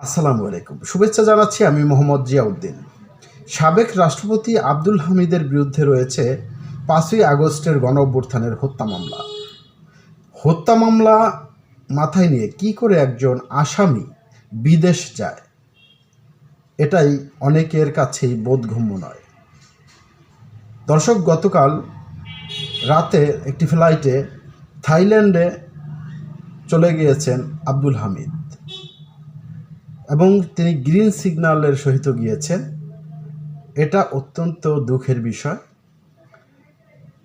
আসসালামু আলাইকুম। শুভেচ্ছা জানাচ্ছি আমি মোহাম্মদ জিয়াউদ্দিন। সাবেক রাষ্ট্রপতি আব্দুল হামিদের বিরুদ্ধে রয়েছে পাঁচই আগস্টের গণ অভ্যুত্থানের হত্যা মামলা। হত্যা মামলা মাথায় নিয়ে কি করে একজন আসামি বিদেশ যায়, এটাই অনেকের কাছেই বোধগম্য নয়। দর্শক, গতকাল রাতে একটি ফ্লাইটে থাইল্যান্ডে চলে গিয়েছেন আব্দুল হামিদ। এবং তিনি গ্রিন সিগন্যালের সহিত গিয়েছেন। এটা অত্যন্ত দুঃখের বিষয়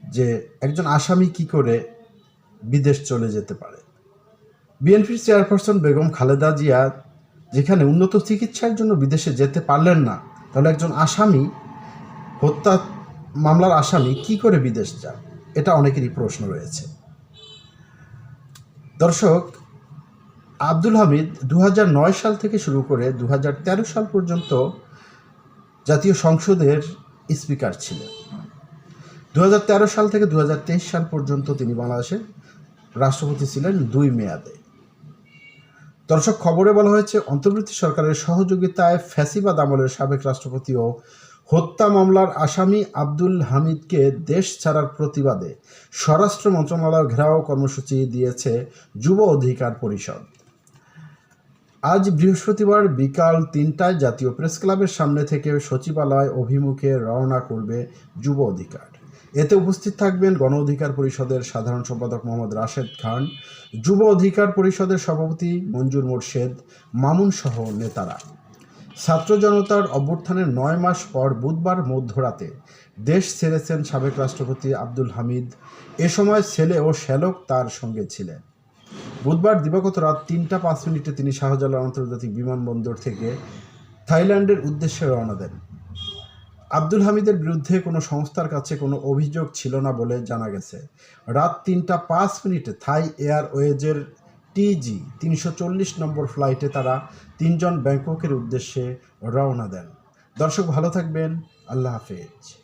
যে একজন আসামি কি করে বিদেশ চলে যেতে পারে। বিএনপির চেয়ারপারসন বেগম খালেদা জিয়া যেখানে উন্নত চিকিৎসার জন্য বিদেশে যেতে পারলেন না, তাহলে একজন আসামি, হত্যা মামলার আসামি কি করে বিদেশ যান? এটা অনেকেরই প্রশ্ন রয়েছে। দর্শক আব্দুল হামিদ দু হাজার নয় সাল থেকে শুরু করে দু হাজার তেরো সাল পর্যন্ত জাতীয় সংসদের স্পিকার ছিলেন। দু হাজার তেরো সাল থেকে দুহাজার তেইশ সাল পর্যন্ত তিনি বাংলাদেশের রাষ্ট্রপতি ছিলেন দুই মেয়াদে। দর্শক, খবরে বলা হয়েছে, অন্তর্বর্তী সরকারের সহযোগিতায় ফ্যাসিবাদ আমলের সাবেক রাষ্ট্রপতি ও হত্যা মামলার আসামি আব্দুল হামিদকে দেশ ছাড়ার প্রতিবাদে স্বরাষ্ট্র মন্ত্রণালয় ঘেরাও কর্মসূচি দিয়েছে যুব অধিকার পরিষদ। আজ বৃহস্পতিবার বিকাল তিনটায় জাতীয় প্রেস ক্লাবের সামনে থেকে সচিবালয় অভিমুখে রওনা করবে যুব অধিকার। এতে উপস্থিত থাকবেন গণ অধিকার পরিষদের সাধারণ সম্পাদক মোহাম্মদ রাশেদ খান, যুব অধিকার পরিষদের সভাপতি মঞ্জুর মোর্শেদ, মামুন সহ নেতারা। ছাত্র জনতার অভ্যুত্থানের নয় মাস পর বুধবার মধ্যরাতে দেশ ছেড়েছেন সাবেক রাষ্ট্রপতি আব্দুল হামিদ। এ সময় ছেলে ও শ্যালক তার সঙ্গে ছিলেন। বুধবার দিবাগত রাত তিনটা পাঁচ মিনিটে তিনি শাহজালাল আন্তর্জাতিক বিমানবন্দর থেকে থাইল্যান্ডের উদ্দেশ্যে রওনা দেন। আব্দুল হামিদের বিরুদ্ধে কোনো সংস্থার কাছে কোনো অভিযোগ ছিল না বলে জানা গেছে। রাত তিনটা পাঁচ মিনিটে থাই এয়ারওয়েজের টিজি তিনশো চল্লিশ নম্বর ফ্লাইটে তারা তিনজন ব্যাংককের উদ্দেশ্যে রওনা দেন। দর্শক ভালো থাকবেন, আল্লাহ হাফেজ।